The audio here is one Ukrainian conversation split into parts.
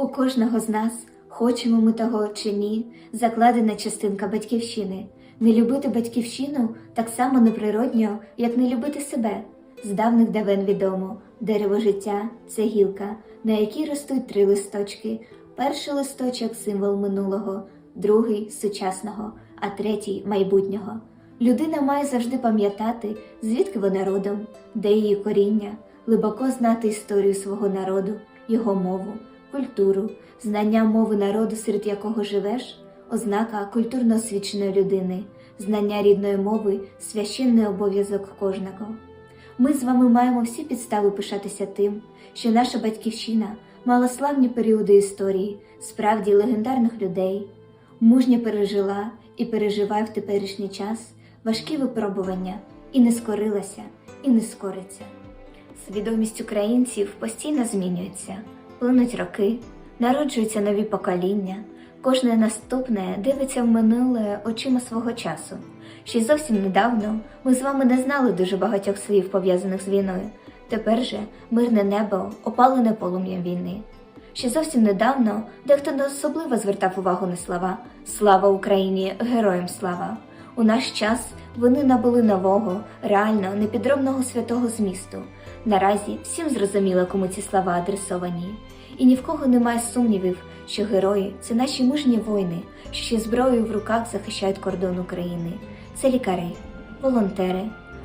У кожного з нас, хочемо ми того чи ні, закладена частинка батьківщини. Не любити батьківщину так само неприродньо, як не любити себе. З давних давен відомо, дерево життя це гілка, на якій ростуть три листочки. Перший листочок символ минулого, другий сучасного, а третій майбутнього. Людина має завжди пам'ятати, звідки вона родом, де її коріння, глибоко знати історію свого народу, його мову, культуру, знання мови народу, серед якого живеш, ознака культурно освіченої людини, знання рідної мови священний обов'язок кожного. Ми з вами маємо всі підстави пишатися тим, що наша батьківщина мала славні періоди історії, справді легендарних людей, мужньо пережила і переживає в теперішній час важкі випробування і не скорилася, і не скориться. Свідомість українців постійно змінюється, плинуть роки, народжуються нові покоління, кожне наступне дивиться в минуле очима свого часу. Ще зовсім недавно ми з вами не знали дуже багатьох слів, пов'язаних з війною. Тепер же мирне небо опалене полум'ям війни. Ще зовсім недавно дехто не особливо звертав увагу на слова Слава Україні! Героям слава! У наш час вони набули нового, реально непідробного святого змісту. Наразі всім зрозуміло, кому ці слова адресовані. І ні в кого немає сумнівів, що герої це наші мужні воїни, що ще зброєю в руках захищають кордон України. Це лікарі, волонтери.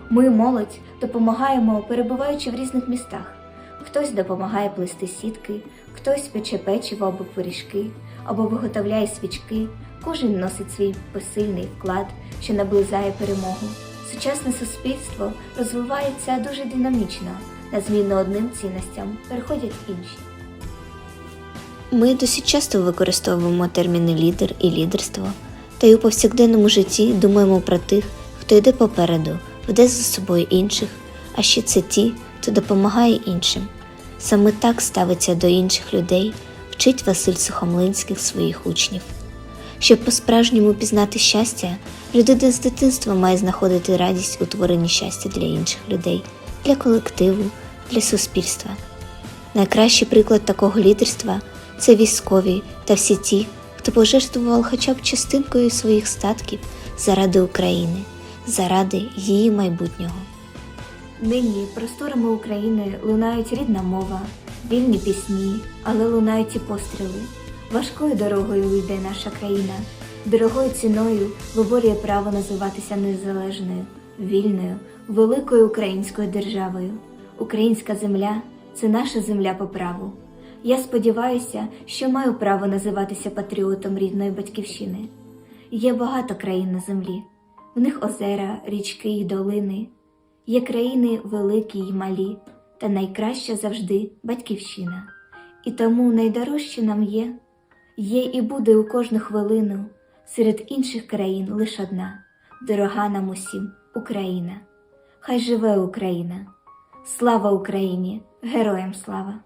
Ми, молодь, допомагаємо, перебуваючи в різних містах. Хтось допомагає плести сітки, хтось пече печиво або пиріжки, або виготовляє свічки. Кожен носить свій посильний вклад, що наближає перемогу. Сучасне суспільство розвивається дуже динамічно, на зміну одним цінностям переходять інші. Ми досить часто використовуємо терміни лідер і лідерство, та й у повсякденному житті думаємо про тих, хто йде попереду, веде за собою інших, а ще це ті, хто допомагає іншим. Саме так ставиться до інших людей, вчить Василь Сухомлинських своїх учнів. Щоб по-справжньому пізнати щастя, людина з дитинства має знаходити радість у творенні щастя для інших людей, для колективу, для суспільства. Найкращий приклад такого лідерства це військові та всі ті, хто пожертвував хоча б частинкою своїх статків заради України, заради її майбутнього. Нині просторами України лунають рідна мова, вільні пісні, але лунають і постріли. Важкою дорогою йде наша країна, дорогою ціною виборює право називатися незалежною, вільною, великою українською державою. Українська земля це наша земля по праву. Я сподіваюся, що маю право називатися патріотом рідної батьківщини. Є багато країн на землі, в них озера, річки й долини. Є країни великі й малі, та найкраща завжди батьківщина. І тому найдорожче нам є, є і буде у кожну хвилину серед інших країн лише одна, дорога нам усім Україна. Хай живе Україна! Слава Україні! Героям слава!